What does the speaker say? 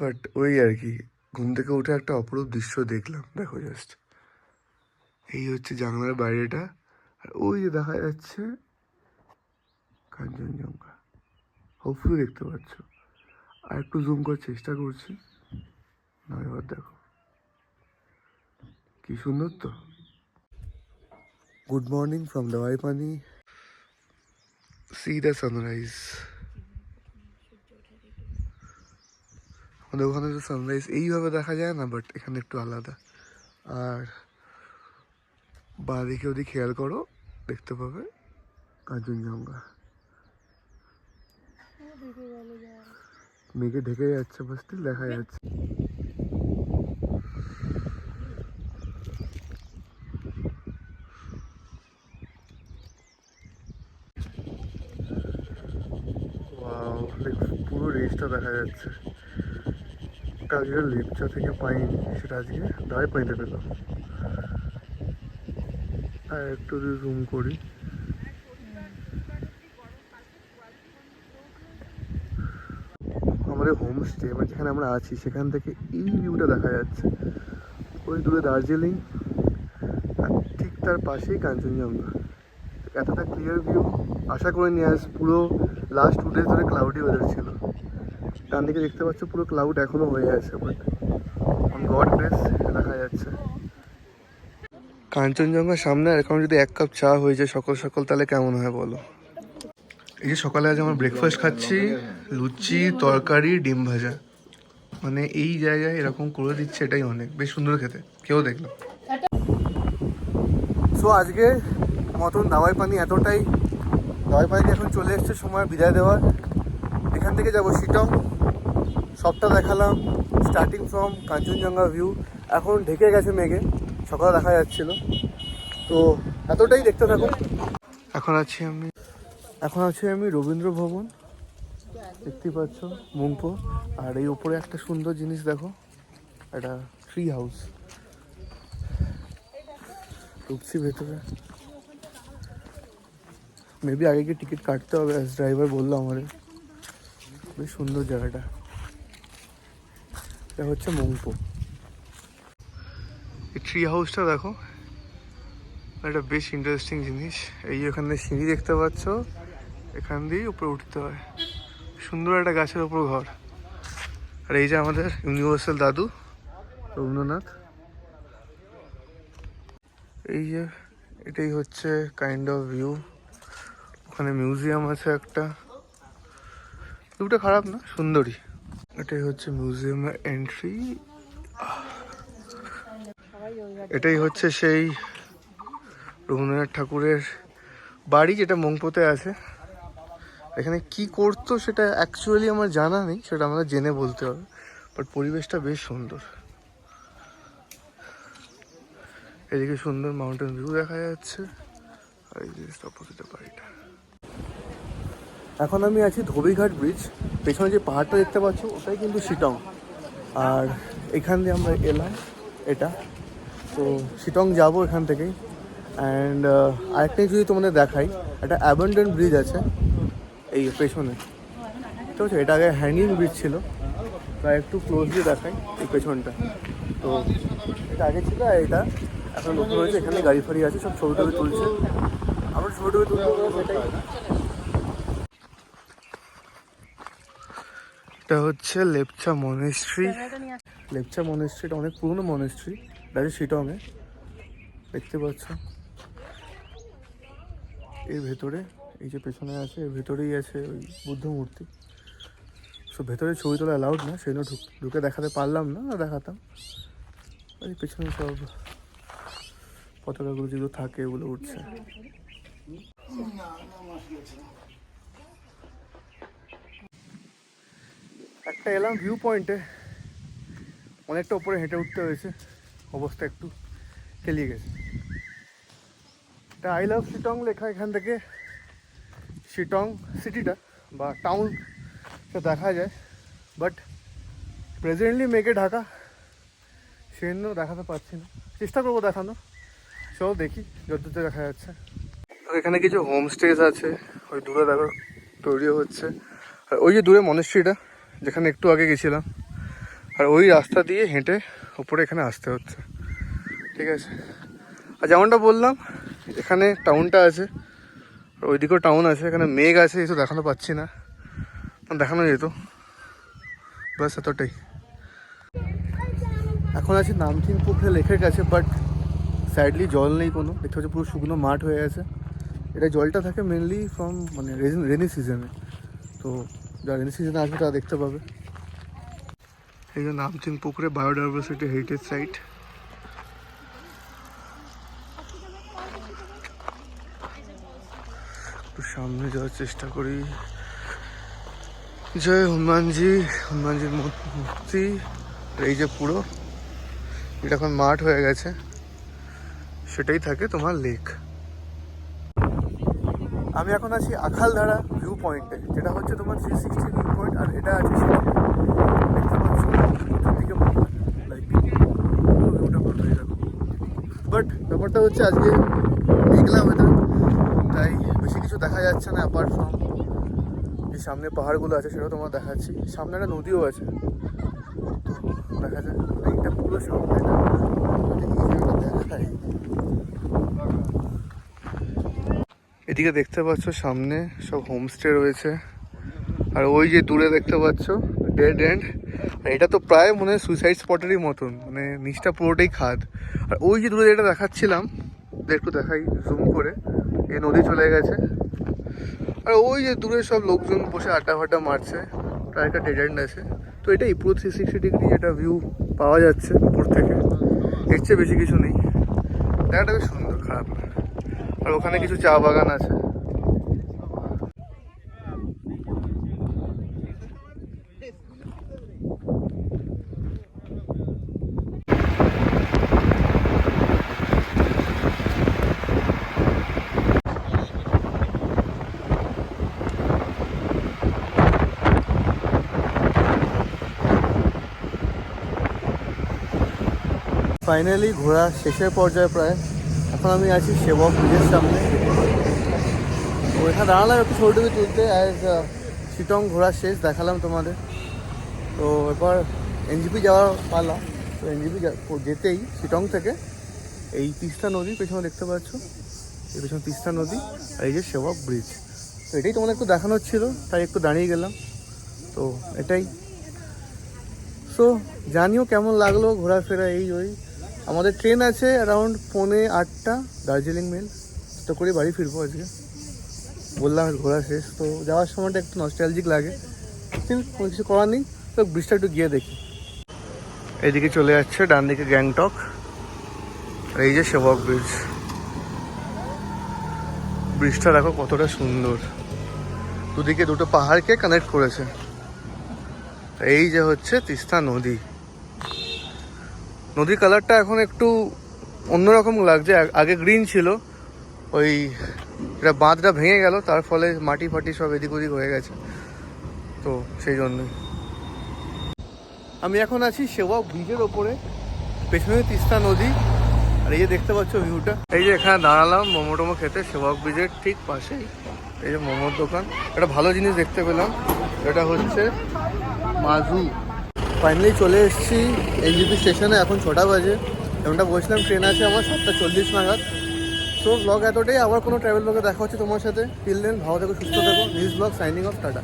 But ওই আর কি, ঘুম থেকে উঠে একটা অপরূপ দৃশ্য দেখলাম, দেখো জাস্ট এই হচ্ছে জানলার বাইরেটা, আর ওই যে দেখা যাচ্ছে কাঞ্চনজঙ্ঘা। হোপফুলি দেখতে পাচ্ছ। আর একটু জুম করার চেষ্টা করছি না এবার দেখো। কি সুন্দর তো। গুড মর্নিং ফ্রম দাওয়াই পানি সি দ্য সানরাইজ আমাদের ওখানে তো সানরাইজ এইভাবে দেখা যায় না বাট এখানে একটু আলাদা। আর বা দিকে ওদিকে খেয়াল করো, দেখতে পাবে কাঞ্চনজঙ্ঘা। মেঘে ঢেকে যাচ্ছে বা দেখা যাচ্ছে। পুরো রেসটা দেখা যাচ্ছে। কালকে লেপচা থেকে পাইনি সেটা আজকে দাঁড়ায় পাইতে পেলাম। আর একটু যদি জুম করি। আমাদের হোমস্টে মানে যেখানে আমরা আছি, সেখান থেকে এই ভিউটা দেখা যাচ্ছে। ওই দূরে দার্জিলিং, আর ঠিক তার পাশেই কাঞ্চনজঙ্ঘা। এতটা ক্লিয়ার ভিউ আশা করে নিয়ে আস পুরো লাস্ট টু ডেজ ধরে ক্লাউডি ওয়েদার ছিল। ডান দিকে দেখতে পাচ্ছ পুরো ক্লাউড এখনও হয়ে আছে বাট অন গড গ্রেস দেখা যাচ্ছে। কাঞ্চনজঙ্ঘার সামনে এখন যদি এক কাপ চা হয়ে যায় সকাল সকাল তাহলে কেমন হয় বলো? এই যে সকালে আজ আমরা ব্রেকফাস্ট খাচ্ছি লুচি তরকারি ডিম ভাজা। মানে এই জায়গায় এরকম করে দিচ্ছে এটাই অনেক বেশ সুন্দর খেতে। কেউ দেখল? সো আজকে মতন দাওয়াই পানি এতটাই দাওয়াই পানিতে এখন চলে এসছে সময় বিদায় দেওয়ার। এখান থেকে যাব শিটং। সবটা দেখালাম স্টার্টিং ফ্রম কাঞ্চনজঙ্ঘা ভিউ এখন ঢেকে গেছে মেঘে সকালে দেখা যাচ্ছিল। তো এতটাই দেখতে থাকুন। এখন আছি আমি এখন আছি আমি রবীন্দ্র ভবন। দেখতেই পাচ্ছ মুংপো। আর এই উপরে একটা সুন্দর জিনিস দেখো একটা ট্রি হাউস ঢুকছি ভেতরে। মেবি আগে গিয়ে টিকিট কাটতে হবে ড্রাইভার বলল আমাদের বেশ সুন্দর জায়গাটা। এটা হচ্ছে মংপো এই ট্রি হাউসটা দেখো, একটা বেশ ইন্টারেস্টিং জিনিস। এই এখানে সিঁড়ি দেখতে পাচ্ছ, এখান দিয়েই উপরে উঠতে হয়। সুন্দর একটা গাছের ওপর ঘর। আর এই যে আমাদের ইউনিভার্সাল দাদু, রবীন্দ্রনাথ। এই যে, এটাই হচ্ছে কাইন্ড অফ ভিউ ওখানে মিউজিয়াম আছে একটা। ভিউটা খারাপ না সুন্দরী এটাই হচ্ছে মিউজিয়ামের এন্ট্রি এটাই হচ্ছে সেই রবীন্দ্রনাথ ঠাকুরের বাড়ি যেটা মংপোতে আছে। এখানে কি করতো সেটা অ্যাকচুয়ালি আমার জানা নেই, সেটা আমাদের জেনে বলতে হবে। বাট পরিবেশটা বেশ সুন্দর। এদিকে সুন্দর মাউন্টেন ভিউ দেখা যাচ্ছে। আর এই অপোজিটে বাড়িটা। এখন আমি আছি ধোবিঘাট ব্রিজ পেছনে যে পাহাড়টা দেখতে পাচ্ছ, ওটাই কিন্তু শিটং। আর এখান দিয়ে আমরা এলাম, এটা। তো শিটং যাব এখান থেকেই। অ্যান্ড আরেকটা যদি তোমাদের দেখাই, একটা অ্যাবান্ডেন্ট ব্রিজ আছে, এই পেছনে। ঠিক আছে, এটা আগে হ্যাঙ্গিং ব্রিজ ছিল। প্রায় একটু ক্লোজলি দেখাই এই পেছনটা। তো এটা আগে ছিল এটা এখন নতুন হয়েছে, এখানে গাড়ি ফাড়ি আছে, সব ছবি টবি তুলছে। আমরা ছবি টবি তুলতে সেটাই এটা হচ্ছে লেপচা মনেস্ট্রি লেপচা মনেস্ট্রিটা অনেক পুরনো মনেস্ট্রি আছে শিটংয়ে। দেখতে পাচ্ছ? এর ভেতরে, এই যে পেছনে আছে, এর ভেতরেই আছে ওই বুদ্ধ মূর্তি। সো ভেতরে ছবি তোলা অ্যালাউড না, সেই জন্য ঢুক- দেখাতে পারলাম না দেখাতাম। এই পেছনে সব পতাকাগুলো যেগুলো থাকে ওগুলো উঠছে। একটা এলাম ভিউ পয়েন্টে অনেকটা ওপরে হেঁটে উঠতে হয়েছে। অবস্থা একটু কেলিয়ে গেছে। তা আই লাভ শিটং লেখা এখান থেকে। শিটং সিটিটা বা টাউন সে দেখা যায়। বাট প্রেজেন্টলি মেঘে ঢাকা। সেজন্য দেখাতে পারছি না। চেষ্টা করব দেখানো চলো দেখি যতদূর দেখা যাচ্ছে। এখানে কিছু হোমস্টেজ আছে। ওই দূরে দেখো, তৈরি হচ্ছে। ওই যে দূরে মনেস্ট্রিটা যেখানে একটু আগে গেছিলাম। আর ওই রাস্তা দিয়ে হেঁটে ওপরে এখানে আসতে হচ্ছে। ঠিক আছে? আর যেমনটা বললাম, এখানে টাউনটা আছে, আর ওইদিকেও টাউন আছে, এখানে মেঘ আছে এসব দেখানো পাচ্ছি না। দেখানো যেত। বাস এতটাই। এখন আছি নামকিন পুকুরে লেকের কাছে বাট সাইডলি জল নেই কোনো। দেখতে হচ্ছে পুরো শুকনো মাঠ হয়ে আছে। এটা জলটা থাকে মেনলি ফ্রম মানে রেনি সিজনে তো যারা রেনি সিজনে আসবে তারা দেখতে পাবে। এই যে নামচিন পুকুরে বায়োডাইভার্সিটি হেরিটেজ সাইট সামনে যাওয়ার চেষ্টা করি। জয় হনুমানজি, হনুমানজির মূর্তি। এই যে পুরো এটা এখন মাঠ হয়ে গেছে, সেটাই থাকে তোমার লেক আমি এখন আছি আখালধারা ভিউ পয়েন্টে যেটা হচ্ছে তোমার থ্রি সিক্সটি ভিউ পয়েন্ট আর এটা আছে বাট ব্যাপারটা হচ্ছে আজকে মেঘলা ওয়েদার তাই বেশি কিছু দেখা যাচ্ছে না অ্যাপার্ট ফ্রম যে সামনে পাহাড়গুলো আছে সেটাও তোমার দেখাচ্ছি। সামনে একটা নদীও আছে। দেখা যায় পুরো সামনে দেখায় এদিকে দেখতে পাচ্ছ সামনে সব হোমস্টে রয়েছে। আর ওই যে দূরে দেখতে পাচ্ছ ডেড এন্ড এটা তো প্রায় মনে হয় সুইসাইড স্পটেরই মতন মানে নিচটা পুরোটাই খাদ। আর ওই যে দূরে যেটা দেখাচ্ছিলাম একটু দেখাই জুম করে এই নদী চলে গেছে। আর ওই যে দূরে সব লোকজন বসে আড্ডা ফাড্ডা মারছে, প্রায় একটা ডেড এন্ড আছে। তো এটাই, পুরো থ্রি সিক্সটি ডিগ্রি এটা ভিউ পাওয়া যাচ্ছে উপর থেকে। এর চেয়ে বেশি কিছু নেই। জায়গাটা বেশ সুন্দর। আর ওখানে কিছু চা বাগান আছে। ফাইনালি ঘোরা শেষের পর্যায়ে প্রায়। এখন আমি আছি সেবক ব্রিজের সামনে। তো এখানে দাঁড়ালাম একটু ছবিটবি তুলতে অ্যাজ শিটং ঘোরা শেষ, দেখালাম তোমাদের। তো এরপর এনজিপি যাওয়ার পালা। তো এনজিপি যেতেই শিটং থেকে। এই তিস্তা নদী পেছনে দেখতে পাচ্ছ। এই পেছনে তিস্তা নদী আর এই যে সেবক ব্রিজ। তো এটাই তোমাদের একটু দেখানোর ছিল, তাই একটু দাঁড়িয়ে গেলাম। তো এটাই। সো জানিও কেমন লাগল ঘোরাফেরা এই ওই আমাদের ট্রেন আছে অ্যারাউন্ড পৌনে আটটা দার্জিলিং মেল তো করে বাড়ি ফিরবো আজকে। বললাম ঘোরা শেষ। তো যাওয়ার সময়টা একটু নস্টালজিক লাগে। কিন্তু কোনো কিছু করার নেই। তো ব্রিজটা একটু গিয়ে দেখি। এদিকে চলে যাচ্ছে ডান দিকে গ্যাংটক। আর এই যে সেবক ব্রিজ। ব্রিজটা দেখো কতটা সুন্দর। দুদিকে দুটো পাহাড়কে কানেক্ট করেছে। এই যে হচ্ছে তিস্তা নদী। নদীর কালারটা এখন একটু অন্যরকম লাগছে। আগে গ্রিন ছিল। ওই এটা বাঁধটা ভেঙে গেল, তার ফলে মাটি ফাটি সব এদিক ওদিক হয়ে গেছে। তো সেই জন্যই আমি এখন আছি সেবা ব্রিজের ওপরে। পেছনে তিস্তা নদী। আর এই যে দেখতে পাচ্ছ ভিউটা। এই যে এখানে দাঁড়ালাম মোমো টোমো খেতে সেবক ব্রিজের ঠিক পাশেই। এই যে মোমোর দোকান। একটা ভালো জিনিস দেখতে পেলাম। এটা হচ্ছে মাজু। ফাইনালি চলে এসেছি এলজিপি স্টেশনে এখন ছটা বাজে। এমনটা বলছিলাম ট্রেন আছে আমার, সাতটা চল্লিশ নাগাদ। তো ব্লগ এতটাই। আবার কোনো ট্রাভেল ব্লগে দেখা হচ্ছে তোমার সাথে। টিল দেন ভালো থেকো, সুস্থ থাকো। News blog signing off tata.